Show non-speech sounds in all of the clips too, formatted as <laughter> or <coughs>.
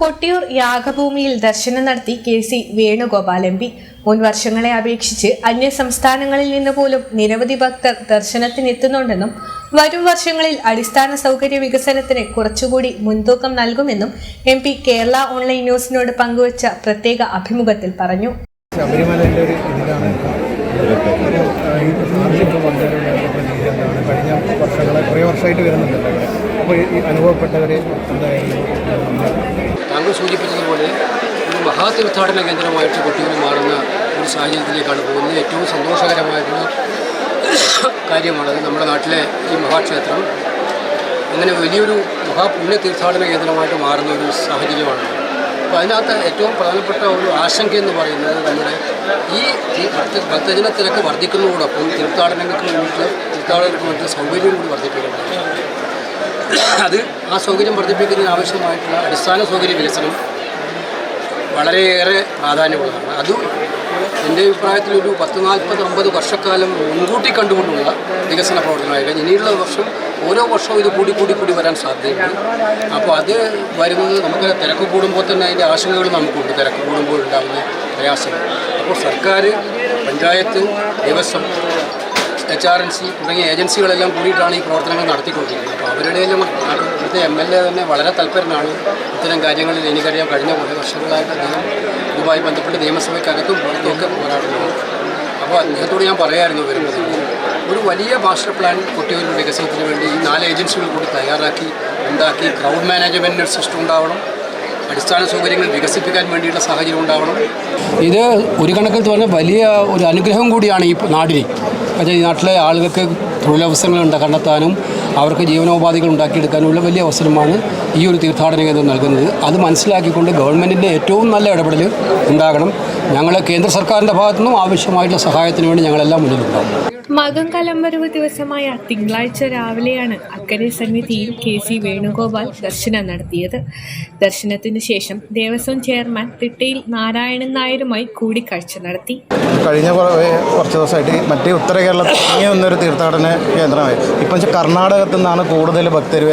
കൊട്ടിയൂർ യാഗഭൂമിയിൽ ദർശനം നടത്തി K C Venugopal M P. മുൻ വർഷങ്ങളെ അപേക്ഷിച്ച് അന്യ സംസ്ഥാനങ്ങളിൽ നിന്ന് പോലും നിരവധി ഭക്തർ ദർശനത്തിനെത്തുന്നുണ്ടെന്നും വരും വർഷങ്ങളിൽ അടിസ്ഥാന സൗകര്യ വികസനത്തിന് കുറച്ചുകൂടി മുൻതൂക്കം നൽകുമെന്നും എം പി കേരള ഓൺലൈൻ ന്യൂസിനോട് പങ്കുവച്ച പ്രത്യേക അഭിമുഖത്തിൽ പറഞ്ഞു. കഴിഞ്ഞ വർഷങ്ങളെ കുറേ വർഷമായിട്ട് അപ്പോൾ എന്തായാലും താങ്കൾ സൂചിപ്പിച്ചതുപോലെ ഒരു മഹാതീർത്ഥാടന കേന്ദ്രമായിട്ട് കൊട്ടിയൂർ മാറുന്ന ഒരു സാഹചര്യത്തിലേക്കാണ് പോകുന്നത്. ഏറ്റവും സന്തോഷകരമായിട്ടുള്ള കാര്യമാണത് നമ്മുടെ നാട്ടിലെ ഈ മഹാക്ഷേത്രം. അങ്ങനെ വലിയൊരു മഹാപുണ്യ തീർത്ഥാടന കേന്ദ്രമായിട്ട് മാറുന്ന ഒരു സാഹചര്യമാണ്. അപ്പോൾ അതിനകത്ത് ഏറ്റവും പ്രധാനപ്പെട്ട ഒരു ആശങ്ക എന്ന് പറയുന്നത് നമ്മുടെ ഈ ഭക്തജന തിരക്ക് വർദ്ധിക്കുന്നതോടൊപ്പം തീർത്ഥാടനങ്ങൾക്ക് വേണ്ടിയിട്ട് തീർത്ഥാടകർക്ക് വേണ്ടി സൗകര്യം കൂടി വർദ്ധിപ്പിക്കേണ്ടത് <coughs> അത് ആ സൗകര്യം വർദ്ധിപ്പിക്കുന്നതിന് ആവശ്യമായിട്ടുള്ള അടിസ്ഥാന സൗകര്യ വികസനം വളരെയേറെ പ്രാധാന്യമുള്ളതാണ്. അത് എന്റെ അഭിപ്രായത്തിൽ ഒരു പത്ത് നാൽപ്പത് അമ്പത് വർഷക്കാലം മുൻകൂട്ടി കണ്ടുകൊണ്ടുള്ള വികസന പ്രവർത്തനമായിരിക്കും ഇനിയുള്ള വർഷം ഓരോ വർഷവും ഇത് കൂടി കൂടി കൂടി വരാൻ സാധ്യതയുണ്ട്. അപ്പോൾ അത് വരുന്നത് നമുക്ക് തിരക്ക് കൂടുമ്പോൾ തന്നെ അതിന്റെ ആശങ്കകൾ നമുക്കുണ്ട്. തിരക്ക് കൂടുമ്പോൾ ഉണ്ടാകുന്ന പ്രയാസങ്ങൾ. അപ്പോൾ സർക്കാർ panchayat Devaswom H R N C തുടങ്ങിയ ഏജൻസികളെല്ലാം കൂടിയിട്ടാണ് ഈ പ്രവർത്തനങ്ങൾ നടത്തിക്കൊണ്ടിരിക്കുന്നത്. അപ്പോൾ അവരുടെ ഇവിടുത്തെ എം എൽ എ തന്നെ വളരെ തൽപരനാണ്. ഇത്തരം കാര്യങ്ങളിൽ എനിക്കറിയാം കഴിഞ്ഞ കുറേ വർഷങ്ങളായിട്ട് അദ്ദേഹം ഇതുമായി ബന്ധപ്പെട്ട് നിയമസഭയ്ക്കകത്തും പുറത്തുമൊക്കെ പോരാടുന്നത് അപ്പോൾ അദ്ദേഹത്തോട് ഞാൻ പറയായിരുന്നു വരുമ്പോൾ ഒരു വലിയ മാസ്റ്റർ പ്ലാൻ കുട്ടികളുടെ വികസനത്തിന് വേണ്ടി ഈ നാല് ഏജൻസികൾ കൂടി തയ്യാറാക്കി ഉണ്ടാക്കി ക്രൗഡ് മാനേജ്മെന്റിന് സിസ്റ്റം ഉണ്ടാവണം. അടിസ്ഥാന സൗകര്യങ്ങൾ വികസിപ്പിക്കാൻ വേണ്ടിയുള്ള സാഹചര്യം ഉണ്ടാവണം. ഇത് ഒരു കണക്കിൽ പറഞ്ഞാൽ വലിയ ഒരു അനുഗ്രഹം കൂടിയാണ് ഈ നാടിന്. പക്ഷേ ഈ നാട്ടിലെ ആളുകൾക്ക് തൊഴിലവസരങ്ങൾ കണ്ടെത്താനും അവർക്ക് ജീവനോപാധികൾ ഉണ്ടാക്കിയെടുക്കാനുമുള്ള വലിയ അവസരമാണ് ഈ ഒരു തീർത്ഥാടന കേന്ദ്രം നൽകുന്നത്. അത് മനസ്സിലാക്കിക്കൊണ്ട് ഗവൺമെന്റിന്റെ ഏറ്റവും നല്ല ഇടപെടൽ ഉണ്ടാകണം. ഞങ്ങൾ കേന്ദ്ര സർക്കാരിന്റെ ഭാഗത്തുനിന്നും ആവശ്യമായിട്ടുള്ള സഹായത്തിന് വേണ്ടി ഞങ്ങളെല്ലാം മുന്നിലുണ്ടാവും. മകം കലംബരവ് ദിവസമായ തിങ്കളാഴ്ച രാവിലെയാണ് അക്കരെ സന്നിധിയിൽ കെ സി വേണുഗോപാൽ ദർശനം നടത്തിയത്. ദർശനത്തിന് ശേഷം ദേവസ്വം ചെയർമാൻ തിട്ടയിൽ നാരായണൻ നായരുമായി കൂടിക്കാഴ്ച നടത്തി. കഴിഞ്ഞ കുറേ കുറച്ച് ദിവസമായിട്ട് മറ്റേ ഉത്തര കേരളത്തിൽ വന്നൊരു തീർത്ഥാടന കേന്ദ്രമായി. ഇപ്പം കർണാടകത്തിൽ നിന്നാണ് കൂടുതൽ ഭക്തർ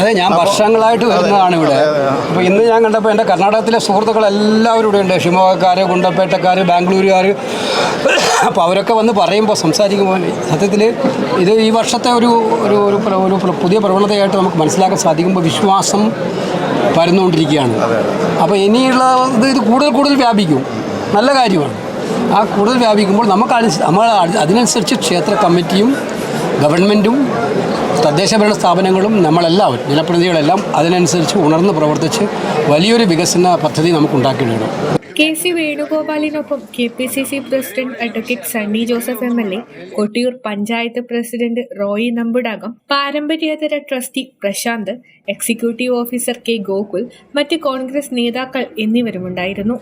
അതെ ഞാൻ വർഷങ്ങളായിട്ട് വരുന്നതാണ് ഇവിടെ. അപ്പോൾ ഇന്ന് ഞാൻ കണ്ടപ്പോൾ എന്റെ കർണാടകത്തിലെ സുഹൃത്തുക്കൾ എല്ലാവരും ഇവിടെ ഉണ്ട്. ഷിമോഗക്കാർ ഗുണ്ടപ്പേട്ടക്കാർ ബാംഗ്ലൂരുകാർ അപ്പോൾ അവരൊക്കെ വന്ന് പറയുമ്പോൾ സംസാരിക്കുമ്പോൾ സത്യത്തിൽ ഇത് ഈ വർഷത്തെ ഒരു ഒരു ഒരു പുതിയ പ്രവണതയായിട്ട് നമുക്ക് മനസ്സിലാക്കാൻ സാധിക്കുമ്പോൾ വിശ്വാസം പരന്നുകൊണ്ടിരിക്കുകയാണ്. അപ്പോൾ ഇനിയുള്ള ഇത് ഇത് കൂടുതൽ കൂടുതൽ വ്യാപിക്കും. നല്ല കാര്യമാണ്. ആ കൂടുതൽ വ്യാപിക്കുമ്പോൾ നമുക്ക് നമ്മൾ അതിനനുസരിച്ച് ക്ഷേത്ര കമ്മിറ്റിയും ഗവൺമെന്റും തദ്ദേശഭരണ സ്ഥാപനങ്ങളും നമ്മളെല്ലാം ജനപ്രതിനിധികളെല്ലാം അതിനനുസരിച്ച് ഉണർന്ന് പ്രവർത്തിച്ച് വലിയൊരു വികസന പദ്ധതി നമുക്ക് ഉണ്ടാക്കിയിടണം K C വേണുഗോപാലിനൊപ്പം K P C C president advocate Sunny Joseph M L A Kottiyoor panchayat president Roy Nambudakam പാരമ്പര്യേതര trustee Prashanth executive officer K Gokul മറ്റ് കോൺഗ്രസ് നേതാക്കൾ എന്നിവരുമുണ്ടായിരുന്നു.